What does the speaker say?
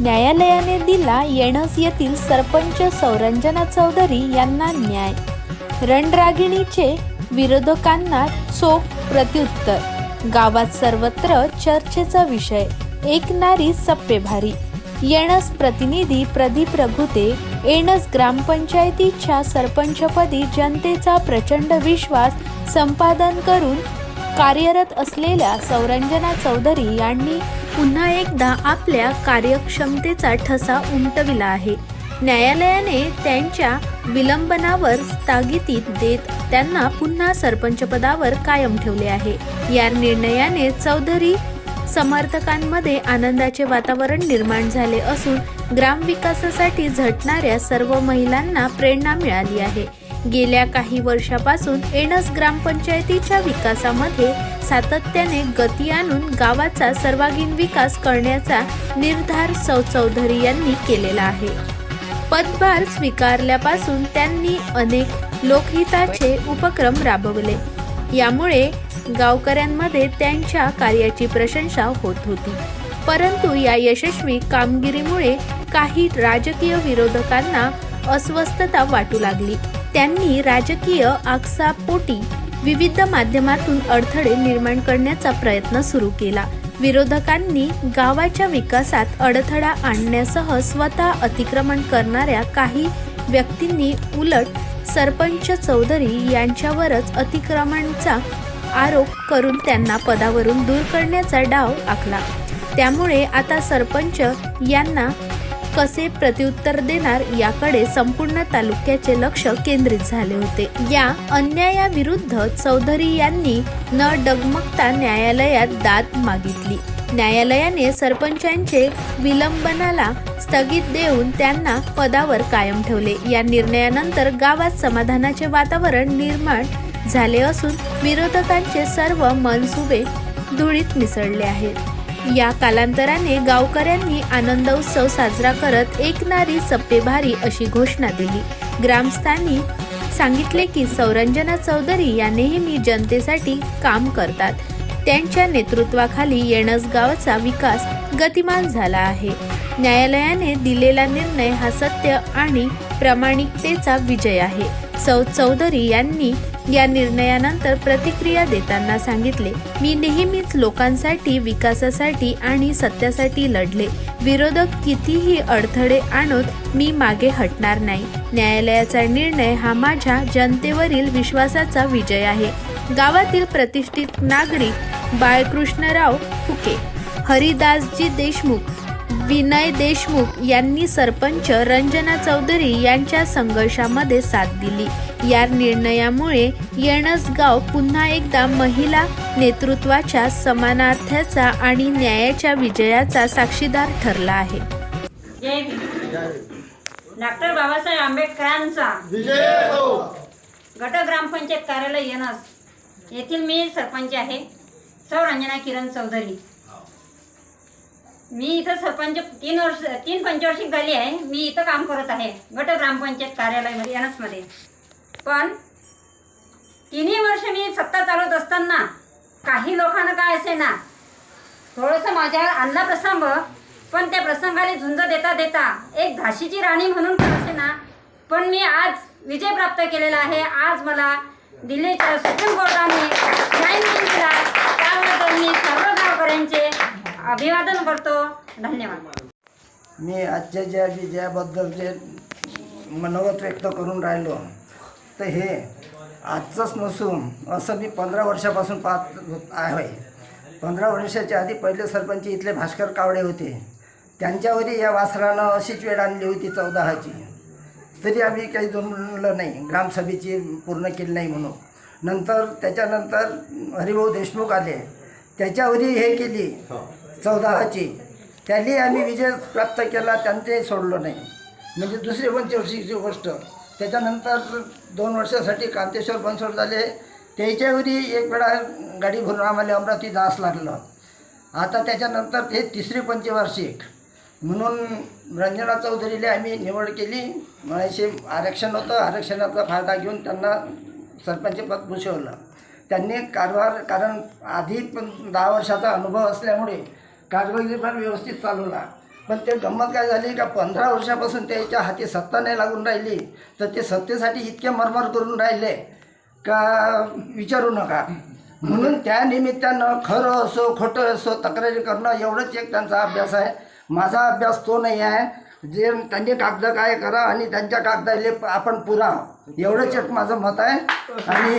न्यायालयाने दिला येणस येथील सरपंच सौरंजना चौधरी यांना न्याय. रणरागिणीचे विरोधकांना चोख प्रत्युत्तर. गावात सर्वत्र चर्चेचा विषय. एक नारी सप्पेभारी. येणस प्रतिनिधी प्रदीप रघुते येणस ग्रामपंचायतीच्या सरपंचपदी जनतेचा प्रचंड विश्वास संपादन करून कार्यरत असलेल्या सौरंजना चौधरी यांनी पुन्हा एकदा आपल्या कार्यक्षमतेचा ठसा उमटविला आहे. न्यायालयाने त्यांच्या विलंबनावर स्थगिती देत त्यांना पुन्हा सरपंचपदावर कायम ठेवले आहे. या निर्णयाने चौधरी समर्थकांमध्ये आनंदाचे वातावरण निर्माण झाले असून ग्रामविकासासाठी झटणाऱ्या सर्व महिलांना प्रेरणा मिळाली आहे. गेल्या काही वर्षापासून एणस ग्रामपंचायतीच्या विकासामध्ये सातत्याने गती आणून गावाचा सर्वांगीण विकास करण्याचा निर्धार सौ चौधरी यांनी केलेला आहे. पदभार स्वीकारल्यापासून त्यांनी अनेक लोकहिताचे उपक्रम राबवले. यामुळे गावकऱ्यांमध्ये त्यांच्या कार्याची प्रशंसा होत होती. परंतु या यशस्वी कामगिरीमुळे काही राजकीय विरोधकांना अस्वस्थता वाटू लागली. त्यांनी राजकीय आकसापोटी विविध माध्यमातून अडथळे निर्माण करण्याचा प्रयत्न सुरू केला. विरोधकांनी गावाच्या विकासात अडथळा आणण्यासह स्वतः अतिक्रमण करणाऱ्या काही व्यक्तींनी उलट सरपंच चौधरी यांच्यावरच अतिक्रमणाचा आरोप करून त्यांना पदावरून दूर करण्याचा डाव आखला. त्यामुळे आता सरपंच यांना कसे प्रत्युत्तर देणार याकडे संपूर्ण तालुक्याचे लक्ष केंद्रित झाले होते. या अन्यायाविरुद्ध चौधरी यांनी न डगमगता न्यायालयात दाद मागितली. न्यायालयाने सरपंचांचे विलंबनाला स्थगित देऊन त्यांना पदावर कायम ठेवले. या निर्णयानंतर गावात समाधानाचे वातावरण निर्माण झाले असून विरोधकांचे सर्व मनसुबे धुळीत मिसळले आहेत. या कालांतराने गावकऱ्यांनी आनंद उत्सव साजरा करत एक नारी सप्पेभारी अशी घोषणा दिली. ग्रामस्थांनी सांगितले की सौरंजना चौधरी या नेहमी जनतेसाठी काम करतात. त्यांच्या नेतृत्वाखाली येणस गावाचा विकास गतिमान झाला आहे. न्यायालयाने दिलेला निर्णय हा सत्य आणि प्रामाणिकतेचा विजय आहे. सौ चौधरी यांनी या निर्णयानंतर प्रतिक्रिया देताना सांगितले मी नेहमीच लोकांसाठी विकासासाठी आणि सत्यासाठी लढले. विरोधक कितीही अडथळे आणत मी मागे हटणार नाही. न्यायालयाचा निर्णय हा माझ्या जनतेवरील विश्वासाचा विजय आहे. गावातील प्रतिष्ठित नागरिक बाळकृष्णराव फुके हरिदासजी देशमुख विनय देशमुख यांनी सरपंच रंजना चौधरी यांच्या संघर्षामध्ये साथ दिली. या निर्णयामुळे येणस गाव पुन्हा एकदा महिला नेतृत्वाच्या समानार्थाचा आणि न्यायाच्या विजयाचा साक्षीदार ठरला आहे. डॉक्टर बाबासाहेब आंबेडकरांचा विजय हो. गट ग्रामपंचायत कार्यालय येनस येथील मी सरपंच आहे. सौ रंजना किरण चौधरी. मी इथं सरपंच तीन वर्ष तीन पंचवर्षी झाली आहे. मी इथं काम करत आहे. गट ग्रामपंचायत कार्यालयामध्ये एनसमध्ये पण तिन्ही वर्ष मी सत्ता चालवत असताना काही लोकांना काय असे ना थोडंसं माझ्या आणला प्रसंग पण त्या प्रसंगाला झुंज देता देता एक झाशीची राणी म्हणून असे ना पण मी आज विजय प्राप्त केलेला आहे. आज मला दिल्लीच्या सुप्रीम कोर्टाने न्याय दिला. त्याबद्दल मी सर्व गावकऱ्यांचे अभिवादन करतो. धन्यवाद. मी आजच्या ज्या विजयाबद्दल जे मनोगत व्यक्त करून राहिलो तर हे आजचंच नसून असं मी पंधरा वर्षापासून पाहत आहे. पंधरा वर्षाच्या आधी पहिले सरपंच इथले भास्कर कावडे होते. त्यांच्यावरही या वासरानं अशीच वेळ आणली होती चौदाहाची तरी आम्ही काही जमलं नाही ग्रामसभेची पूर्ण केली नाही म्हणून. नंतर त्याच्यानंतर हरिभाऊ देशमुख आले. त्याच्यावरही हे केली. चौदाहाची त्यांनी आम्ही विजय प्राप्त केला त्यांचंही सोडलं नाही. म्हणजे दुसरी पंचवर्षीची गोष्ट. त्याच्यानंतर दोन वर्षासाठी कांतेश्वर बनसोड झाले. त्याच्यावरही एक वेळा गाडी भरून आम्हाला अमरावती जास लागलं. आता त्याच्यानंतर हे तिसरी पंचवार्षिक. म्हणून रंजना चौधरीला आम्ही निवड केली. म्हणायचे आरक्षण होतं आरक्षणाचा फायदा घेऊन त्यांना सरपंचपद भूषवलं. त्यांनी कारभार कारण आधी पण दहा वर्षाचा अनुभव असल्यामुळे कारभारी पण व्यवस्थित चालवला. पण ते गंमत काय झाली का पंधरा वर्षापासून त्याच्या हाती सत्ता नाही लागून राहिली. तर ते सत्तेसाठी इतके मरमर करून राहिले का विचारू नका. म्हणून त्या निमित्तानं खरं असो खोटं असो तक्रारी करणं एवढंच एक त्यांचा अभ्यास आहे. माझा अभ्यास तो नाही आहे. जे त्यांनी कागद काय करा आणि त्यांच्या कागदाले आपण पुरा. एवढंच एक माझं मत आहे. आणि